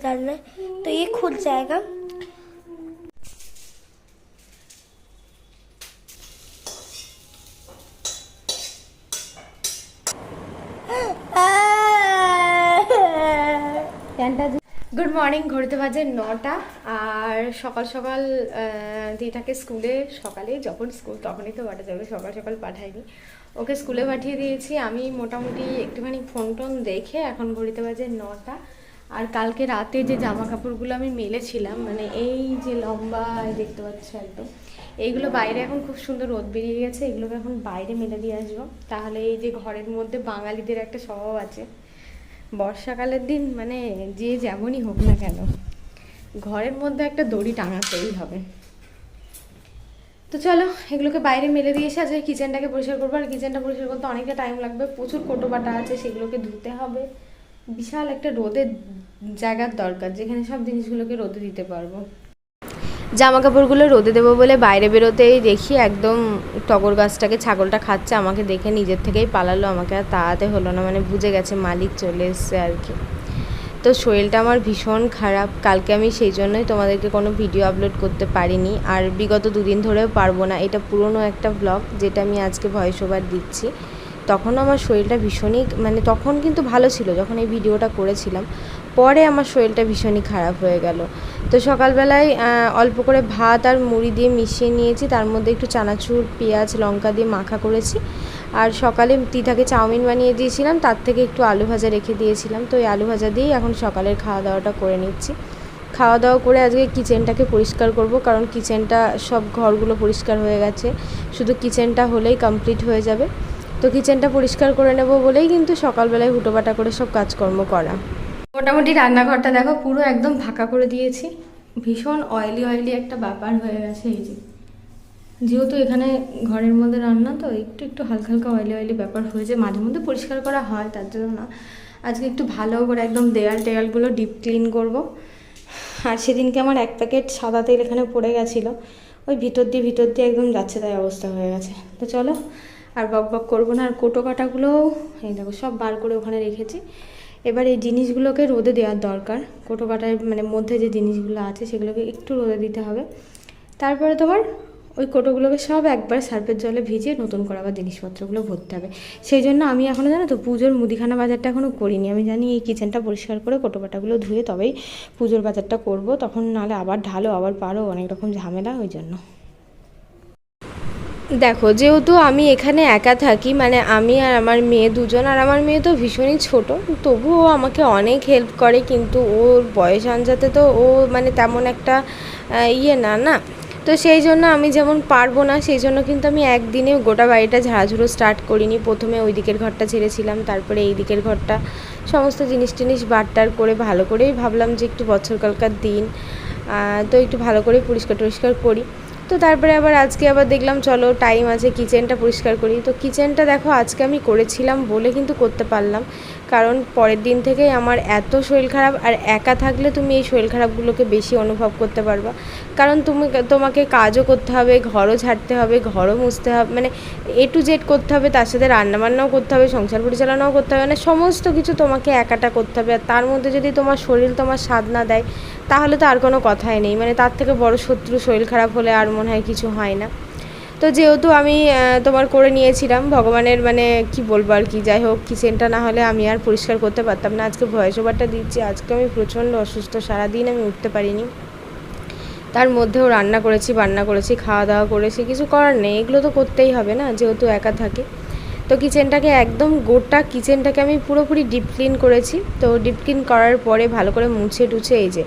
निकालना है तो ये खुल जाएगा গুড মর্নিং ঘড়িতে বাজে নটা আর সকাল সকাল আহ, দিটাকে স্কুলে সকালে যখন স্কুল তখনই তো পাঠা যাবে সকাল সকাল পাঠাইনি ওকে স্কুলে পাঠিয়ে দিয়েছি আমি মোটামুটি একটুখানি ফোন টোন দেখে এখন ঘড়িতে বাজে নটা আর কালকে রাতে যে জামা কাপড়গুলো আমি মেলেছিলাম মানে এই যে লম্বা দেখতে পাচ্ছ একদম, এইগুলো বাইরে এখন খুব সুন্দর রোদ বেরিয়ে গেছে, এগুলোকে এখন বাইরে মেলে দিয়ে আসব। তাহলে এই যে ঘরের মধ্যে বাঙালিদের একটা স্বভাব আছে, বর্ষাকালের দিন মানে যে যেমনই হোক না কেন, ঘরের মধ্যে একটা দড়ি টাঙাতেই হবে। তো চলো, এগুলোকে বাইরে মেলে দিয়ে এসে আজকে কিচেনটাকে পরিষ্কার করব। আর কিচেনটা পরিষ্কার করতে অনেকটা টাইম লাগবে, প্রচুর কোটো বাটা আছে, সেগুলোকে ধুতে হবে। বিশাল একটা রোদের জায়গার দরকার, যেখানে সব জিনিসগুলোকে রোদে দিতে পারব। জামা কাপড়গুলো রোদে দেবো বলে বাইরে বেরোতেই দেখি একদম টগর গাছটাকে ছাগলটা খাচ্ছে, আমাকে দেখে নিজের থেকেই পালালো, আমাকে আর তাড়াতে হলো না মানে বুঝে গেছে মালিক চলে এসছে আর কি। তো শরীরটা আমার ভীষণ খারাপ, কালকে আমি সেই জন্যই তোমাদেরকে কোনো ভিডিও আপলোড করতে পারিনি, আর বিগত দুদিন ধরেও পারব না, এটা পুরনো একটা ব্লগ, যেটা আমি আজকে ভয়েস ওভার দিচ্ছি। তখনও আমার শরীরটা ভীষণই মানে তখন কিন্তু ভালো ছিল যখন এই ভিডিওটা করেছিলাম। পরে আমার শরীরটা ভীষণই খারাপ হয়ে গেল। তো সকালবেলায় অল্প করে ভাত আর মুড়ি দিয়ে মিশিয়ে নিয়েছি। তার মধ্যে একটু চানাচুর, পেঁয়াজ, লঙ্কা দিয়ে মাখা করেছি। আর সকালে তিথাকে চাউমিন বানিয়ে দিয়েছিলাম, তার থেকে একটু আলু ভাজা রেখে দিয়েছিলাম। তো এই আলু ভাজা দিয়েই এখন সকালের খাওয়া দাওয়াটা করে নিচ্ছি। খাওয়া দাওয়া করে আজকে কিচেনটাকে পরিষ্কার করব, কারণ কিচেনটা সব ঘরগুলো পরিষ্কার হয়ে গেছে। শুধু কিচেনটা হলেই কমপ্লিট হয়ে যাবে। তো কিচেনটা পরিষ্কার করে নেব বলেই কিন্তু সকালবেলায় হুটোপাটা করে সব কাজকর্ম করা। মোটামুটি রান্নাঘরটা দেখো, পুরো একদম ফাঁকা করে দিয়েছি। ভীষণ অয়েলি অয়েলি একটা ব্যাপার হয়ে গেছে এই যে। যেহেতু এখানে ঘরের মধ্যে রান্না, তো একটু একটু হালকা হালকা অয়েলি অয়েলি ব্যাপার হয়েছে মাঝে মধ্যে পরিষ্কার করা হয়, তার জন্য না। আজকে একটু ভালো করে একদম দেয়াল টেয়ালগুলো ডিপ ক্লিন করব। আর সেদিনকে আমার এক প্যাকেট সাদা তেল এখানে পড়ে গেছিল। ওই ভিতর দিয়ে ভিতর দিয়ে একদম যাচ্ছে তাই অবস্থা হয়ে গেছে। তো চলো আর বক বক করব না। আর কোটো কাটাগুলোও এই দেখো সব বার করে ওখানে রেখেছি। এবার এই জিনিসগুলোকে রোদে দেওয়ার দরকার। কোটো কাটার মানে মধ্যে যে জিনিসগুলো আছে সেগুলোকে একটু রোদে দিতে হবে। তারপরে তোমার ওই কোটোগুলোকে সব একবার সার্ফের জলে ভিজিয়ে নতুন করে আবার জিনিসপত্রগুলো ভরতে হবে। সেই জন্য আমি এখনও জানো তো পুজোর মুদিখানা বাজারটা এখনও করিনি। আমি জানি এই কিচেনটা পরিষ্কার করে কোটো কাটাগুলো ধুয়ে তবেই পুজোর বাজারটা করব। তখন নাহলে আবার ঢালো, আবার পারো, অনেক রকম ঝামেলা, ওই জন্য। দেখো, যেহেতু আমি এখানে একা থাকি মানে আমি আর আমার মেয়ে দুজন, আর আমার মেয়ে তো ভীষণই ছোট, তবুও আমাকে অনেক হেল্প করে, কিন্তু ওর বয়স আনজাতে তো ও মানে তেমন একটা ইয়ে না না? তো সেই জন্য আমি যেমন পারব না, সেই জন্য কিন্তু আমি একদিনে গোটা বাড়িটা ঝাড়াঝুড়ো স্টার্ট করিনি। প্রথমে ওই দিকের ঘরটা ছেড়েছিলাম, তারপরে এই দিকের ঘরটা, সমস্ত জিনিস টিনিস বাট্টার করে, ভালো করেই ভাবলাম যে একটু বছরকালকার দিন তো একটু ভালো করে পরিষ্কার টরিষ্কার করি। তো তারপরে আবার আজকে আবার দেখলাম, চলো টাইম আছে কিচেনটা পরিষ্কার করি। তো কিচেনটা দেখো, আজকে আমি করেছিলাম বলে কিন্তু করতে পারলাম। কারণ পরের দিন থেকেই আমার এত শরীর খারাপ আর একা থাকলে তুমি এই শরীর খারাপগুলোকে বেশি অনুভব করতে পারবা। কারণ তুমি তোমাকে কাজও করতে হবে, ঘরও ঝাড়তে হবে, ঘরও মুছতে হবে মানে এ টু জেড করতে হবে, তার সাথে রান্নাবান্নাও করতে হবে, সংসার পরিচালনাও করতে হবে মানে সমস্ত কিছু তোমাকে একাটা করতে হবে। আর তার মধ্যে যদি তোমার শরীর তোমার স্বাদ না দেয়, তাহলে তো আর কোনো কথাই নেই মানে তার থেকে বড় শত্রু শরীর খারাপ হলে আর মনে হয় কিছু হয় না। তো যেহেতু আমি তোমার করে নিয়েছিলাম, ভগবানের মানে কি বলব আর কি, যাই হোক, কিচেনটা না হলে আমি আর পরিষ্কার করতে পারতাম না। আজকে ভয়েস ওভারটা দিচ্ছি, আজকে আমি প্রচণ্ড অসুস্থ, সারাদিন আমি উঠতে পারিনি। তার মধ্যেও রান্না করেছি, বান্না করেছি, খাওয়া দাওয়া করেছি, কিছু করার নেই, এগুলো তো করতেই হবে না, যেহেতু একা থাকি। তো কিচেনটাকে একদম গোটা কিচেনটাকে আমি পুরোপুরি ডিপ ক্লিন করেছি। তো ডিপ ক্লিন করার পরে ভালো করে মুছে টুছে এই যে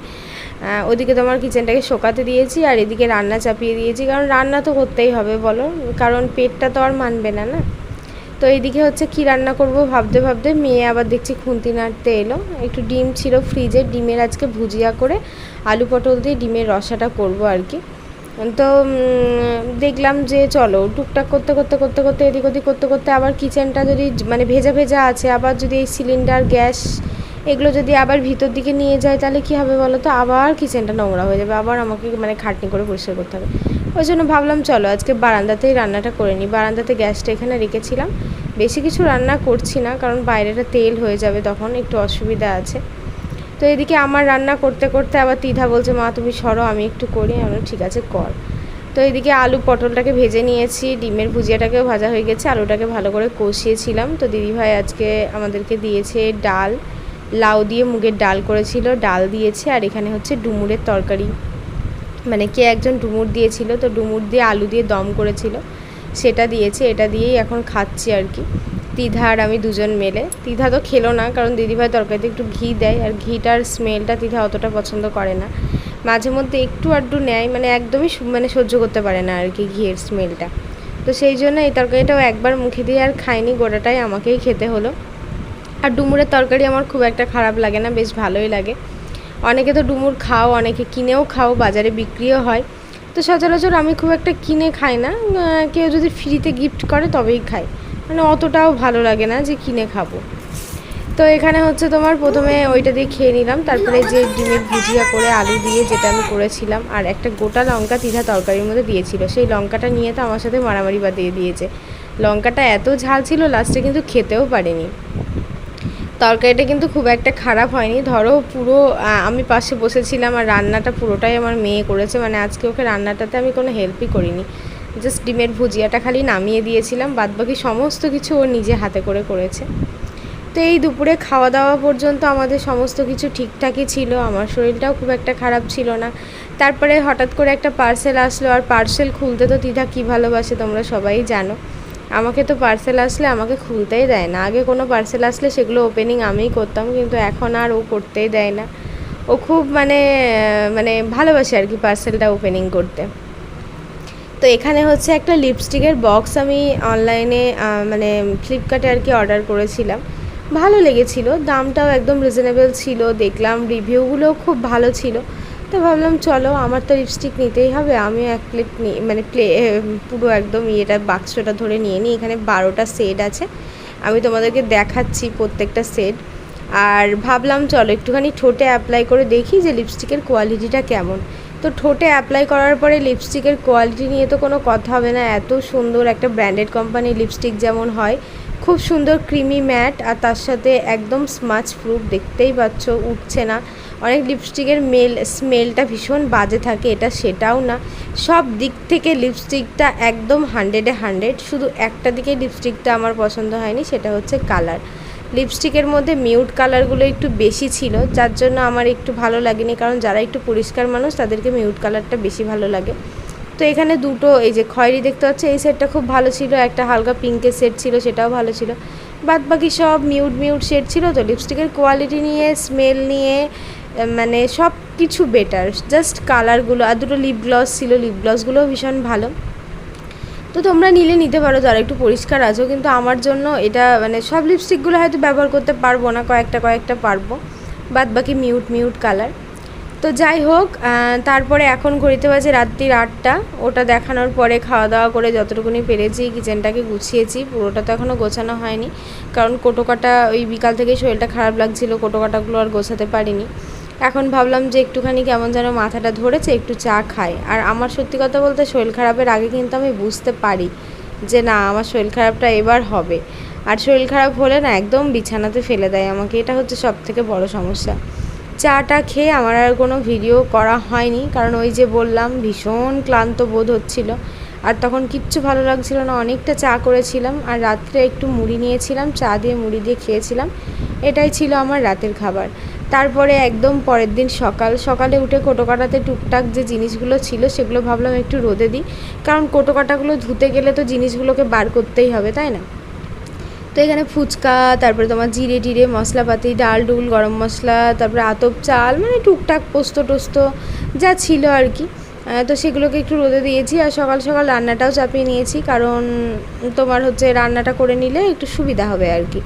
ওদিকে তোমার কিচেনটাকে শোকাতে দিয়েছি আর এদিকে রান্না চাপিয়ে দিয়েছি, কারণ রান্না তো করতেই হবে বলো। কারণ পেটটা তো আর মানবে না না? তো এইদিকে হচ্ছে কি রান্না করব ভাবতে ভাবতে মেয়ে আবার দেখছি খুন্তি নাড়তে এলো। একটু ডিম ছিল ফ্রিজে ডিমের আজকে ভুজিয়া করে আলু পটল দিয়ে ডিমের রসাটা করব আর কি। তো দেখলাম যে চলো, টুকটাক করতে করতে করতে করতে এদিক ওদিক করতে করতে আবার কিচেনটা যদি মানে ভেজা ভেজা আছে, আবার যদি এই সিলিন্ডার গ্যাস এগুলো যদি আবার ভিতর দিকে নিয়ে যায়, তাহলে কি হবে বলো তো? আবার কিচেনটা নোংরা হয়ে যাবে, আবার আমাকে মানে খাটনি করে পরিষ্কার করতে হবে। ওই জন্য ভাবলাম চলো আজকে বারান্দাতেই রান্নাটা করে নিই। বারান্দাতে গ্যাসটা এখানে রেখেছিলাম। বেশি কিছু রান্না করছি না, কারণ বাইরেটা তেল হয়ে যাবে তখন, একটু অসুবিধা আছে। তো এদিকে আমার রান্না করতে করতে আবার তিধা বলছে, মা, তুমি সরো, আমি একটু করি। আমি ঠিক আছে, কর। তো এদিকে আলু পটলটাকে ভেজে নিয়েছি, ডিমের ভুজিয়াটাকেও ভাজা হয়ে গেছে, আলুটাকে ভালো করে কষিয়েছিলাম। তো দিদিভাই আজকে আমাদেরকে দিয়েছে ডাল লাউ দিয়ে মুগের ডাল করেছিল, ডাল দিয়েছে, আর এখানে হচ্ছে ডুমুরের তরকারি। মানে কে একজন ডুমুর দিয়েছিল, তো ডুমুর দিয়ে আলু দিয়ে দম করেছিল। সেটা দিয়েছে, এটা দিয়েই এখন খাচ্ছি আর কি। তিধা আর আমি দুজন মেলে। তিধা তো খেলো না, কারণ দিদিভাই তরকারিতে একটু ঘি দেয়, আর ঘিটার স্মেলটা তিধা অতটা পছন্দ করে না। মাঝে মধ্যে একটু আড্ডু নেয় মানে একদমই মানে সহ্য করতে পারে না আর কি ঘিয়ের স্মেলটা তো সেই জন্য এই তরকারিটাও একবার মুখে দিয়ে আর খাইনি গোটাটাই আমাকেই খেতে হলো। আর ডুমুরের তরকারি আমার খুব একটা খারাপ লাগে না, বেশ ভালোই লাগে। অনেকে তো ডুমুর খাও, অনেকে কিনেও খাও, বাজারে বিক্রিও হয়। তো সচরাচর আমি খুব একটা কিনে খাই না কেউ যদি ফ্রিতে গিফট করে তবেই খাই। মানে অতটাও ভালো লাগে না যে কিনে খাব। তো এখানে হচ্ছে তোমার প্রথমে ওইটা দিয়ে খেয়ে নিলাম, তারপরে যে ডিমের ভুজিয়া করে আলু দিয়ে যেটা আমি করেছিলাম, আর একটা গোটা লঙ্কা তিধা তরকারির মধ্যে দিয়েছিল। সেই লঙ্কাটা নিয়ে তো আমার সাথে মারামারি বা দিয়ে দিয়েছে। লঙ্কাটা এত ঝাল ছিল লাস্টে কিন্তু খেতেও পারিনি। তরকারিটা কিন্তু খুব একটা খারাপ হয়নি। ধরো পুরো আমি পাশে বসেছিলাম আর রান্নাটা পুরোটাই আমার মেয়ে করেছে। মানে আজকে ওকে রান্নাটাতে আমি কোনো হেল্পই করিনি। জাস্ট ডিমের ভুজিয়াটা খালি নামিয়ে দিয়েছিলাম। বাদবাকি সমস্ত কিছু ও নিজে হাতে করে করেছে। তো এই দুপুরে খাওয়া দাওয়া পর্যন্ত আমাদের সমস্ত কিছু ঠিকঠাকই ছিল। আমার শরীরটাও খুব একটা খারাপ ছিল না। তারপরে হঠাৎ করে একটা পার্সেল আসলো। আর পার্সেল খুলতে তো তিধা কী ভালোবাসে তোমরা সবাই জানো। আমাকে তো পার্সেল আসলে আমাকে খুলতেই দেয় না। আগে কোনো পার্সেল আসলে সেগুলো ওপেনিং আমিই করতাম, কিন্তু এখন আর ও করতেই দেয় না। ও খুব মানে মানে ভালোবাসে আর কি পার্সেলটা ওপেনিং করতে। তো এখানে হচ্ছে একটা লিপস্টিকের বক্স আমি অনলাইনে মানে ফ্লিপকার্টে আর কি অর্ডার করেছিলাম। ভালো লেগেছিল, দামটাও একদম রিজনেবল ছিল, দেখলাম রিভিউগুলোও খুব ভালো ছিল। তো ভাবলাম, চলো, আমার তো লিপস্টিক নিতেই হবে। আমিও এক প্লেট নিই মানে প্লে পুরো একদম ইয়েটা, বাক্সটা ধরে নিয়ে নিই। এখানে বারোটা সেট আছে। আমি তোমাদেরকে দেখাচ্ছি প্রত্যেকটা সেট আর ভাবলাম, চলো, একটুখানি ঠোঁটে অ্যাপ্লাই করে দেখি যে লিপস্টিকের কোয়ালিটিটা কেমন। তো ঠোঁটে অ্যাপ্লাই করার পরে লিপস্টিকের কোয়ালিটি নিয়ে তো কোনো কথা হবে না। এত সুন্দর একটা ব্র্যান্ডেড কোম্পানির লিপস্টিক যেমন হয়। খুব সুন্দর ক্রিমি ম্যাট আর তার সাথে একদম স্মাচ প্রুফ দেখতেই পাচ্ছ, উঠছে না। অনেক লিপস্টিকের মেল স্মেলটা ভীষণ বাজে থাকে, এটা সেটাও না। সব দিক থেকে লিপস্টিকটা একদম হান্ড্রেডে হান্ড্রেড শুধু একটা দিকে লিপস্টিকটা আমার পছন্দ হয়নি, সেটা হচ্ছে কালার লিপস্টিকের মধ্যে মিউট কালারগুলো একটু বেশি ছিল, যার জন্য আমার একটু ভালো লাগেনি, কারণ যারা একটু পরিষ্কার মানুষ, তাদেরকে মিউট কালারটা বেশি ভালো লাগে। তো এখানে দুটো, এই যে খয়েরি দেখতে পাচ্ছে, এই সেটটা খুব ভালো ছিল, একটা হালকা পিঙ্কের সেট ছিল, সেটাও ভালো ছিল। বাদ বাকি সব মিউট মিউট সেট ছিল, তো লিপস্টিকের কোয়ালিটি নিয়ে স্মেল নিয়ে মানে সব কিছু বেটার জাস্ট কালারগুলো আর দুটো লিপ গ্লস ছিল লিপ গ্লসগুলোও ভীষণ ভালো। তো তোমরা নিলে, নিতে পারো, যারা একটু পরিষ্কার আছো, কিন্তু আমার জন্য এটা মানে সব লিপস্টিকগুলো হয়তো ব্যবহার করতে পারব না, কয়েকটা কয়েকটা পারব, বাদ বাকি মিউট মিউট কালার তো যাই হোক তারপরে এখন ঘড়িতে বাজে রাত্রির আটটা, ওটা দেখানোর পরে খাওয়া দাওয়া করে যতটুকুনি পেরেছি কিচেনটাকে গুছিয়েছি, পুরোটা তো এখনও গোছানো হয়নি, কারণ কোটোকাটা, ওই বিকাল থেকেই শরীরটা খারাপ লাগছিল, কোটোকাটাগুলো আর গোছাতে পারিনি। এখন ভাবলাম যে একটুখানি কেমন যেন মাথাটা ধরেছে, একটু চা খাই। আর আমার সত্যি কথা বলতে শরীর খারাপের আগে কিন্তু আমি বুঝতে পারি যে না, আমার শরীর খারাপটা এবার হবে। আর শরীর খারাপ হলে না একদম বিছানাতে ফেলে দেয় আমাকে। এটা হচ্ছে সব থেকে বড় সমস্যা। চাটা খেয়ে আমার আর কোনো ভিডিও করা হয়নি, কারণ ওই যে বললাম, ভীষণ ক্লান্ত বোধ হচ্ছিল। আর তখন কিচ্ছু ভালো লাগছিল না, অনেকটা চা করেছিলাম। আর রাত্রে একটু মুড়ি নিয়েছিলাম, চা দিয়ে মুড়ি দিয়ে খেয়েছিলাম। এটাই ছিল আমার রাতের খাবার। তারপরে একদম পরের দিন সকাল, সকালে উঠে কোটোকাটাতে টুকটাক যে জিনিসগুলো ছিল সেগুলো ভাবলাম একটু রোদে দিই। কারণ কোটোকাটাগুলো ধুতে গেলে তো জিনিসগুলোকে বার করতেই হবে, তাই না? তো এখানে ফুচকা, তারপরে তোমার জিরে টিরে মশলাপাতি, ডাল ডুল, গরম মশলা, তারপরে আতপ চাল মানে টুকটাক পোস্ত টোস্ত যা ছিল আর কি। তো সেগুলোকে একটু রোদে দিয়েছি আর সকাল সকাল রান্নাটাও চাপিয়ে নিয়েছি। কারণ তোমার হচ্ছে রান্নাটা করে নিলে একটু সুবিধা হবে আর কি,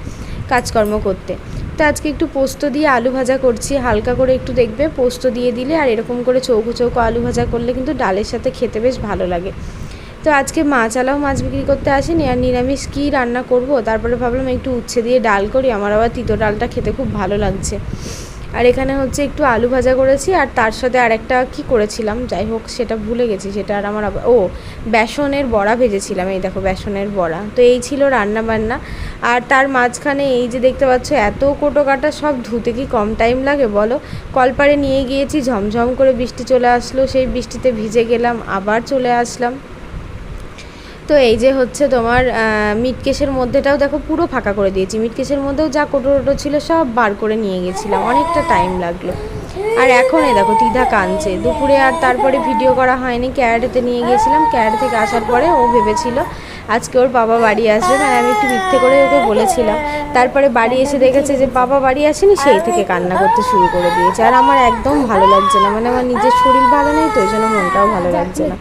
কাজকর্ম করতে। তো আজকে একটু পোস্ত দিয়ে আলু ভাজা করছি। হালকা করে একটু দেখবে, পোস্ত দিয়ে দিলে আর এরকম করে চৌকো চৌকো আলু ভাজা করলে কিন্তু ডালের সাথে খেতে বেশ ভালো লাগে। তো আজকে মাছ আলাও মাছ বিক্রি করতে আসেনি আর নিরামিষ কী রান্না করব? তারপরে ভাবলাম একটু উচ্ছে দিয়ে ডাল করি, আমার আবার তিতো ডালটা খেতে খুব ভালো লাগছে। আর এখানে হচ্ছে একটু আলু ভাজা করেছি, আর তার সাথে আরেকটা কী করেছিলাম? যাই হোক, সেটা ভুলে গেছি, সেটা আর আমার ও, বেসনের বড়া ভেজেছিলাম, এই দেখো বেসনের বড়া। তো এই ছিল রান্না বান্না আর তার মাঝখানে এই যে দেখতে পাচ্ছ, এত কোটো কাটা সব ধুতে কি কম টাইম লাগে বলো? কলপারে নিয়ে গিয়েছি, ঝমঝম করে বৃষ্টি চলে আসলো, সেই বৃষ্টিতে ভিজে গেলাম, আবার চলে আসলাম। তো এই যে হচ্ছে তোমার মিটকেশের মধ্যেটাও দেখো পুরো ফাঁকা করে দিয়েছি। মিটকেশের মধ্যেও যা কোটো টোটো ছিল সব বার করে নিয়ে গেছিলাম। অনেকটা টাইম লাগল। আর এখন এই দেখো তিধা কাঁদছে। দুপুরে আর তারপরে ভিডিও করা হয়নি। ক্যারাটেতে নিয়ে গিয়েছিলাম ক্যারাটে থেকে আসার পরে ও ভেবেছিল, আজকে ওর বাবা বাড়ি আসবে। মানে আমি একটু মিথ্যে করে ওকে বলেছিলাম। তারপরে বাড়ি এসে দেখেছে যে বাবা বাড়ি আসেনি, সেই থেকে কান্না করতে শুরু করে দিয়েছে। আর আমার একদম ভালো লাগছে না। মানে আমার নিজের শরীর ভালো নেই, তো ওই জন্য মনটাও ভালো লাগছে না।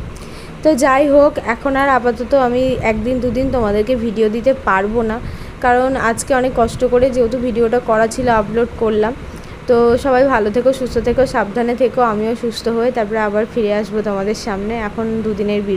তো যাই হোক, এখন আর আপাতত আমি একদিন, দুদিন তোমাদেরকে ভিডিও দিতে পারব না। কারণ আজকে অনেক কষ্ট করে যেহেতু ভিডিওটা করা ছিল আপলোড করলাম। তো সবাই ভালো থেকো, সুস্থ থেকো, সাবধানে থেকো, আমিও সুস্থ হয়ে তারপরে আবার ফিরে আসব তোমাদের সামনে। এখন দুদিনের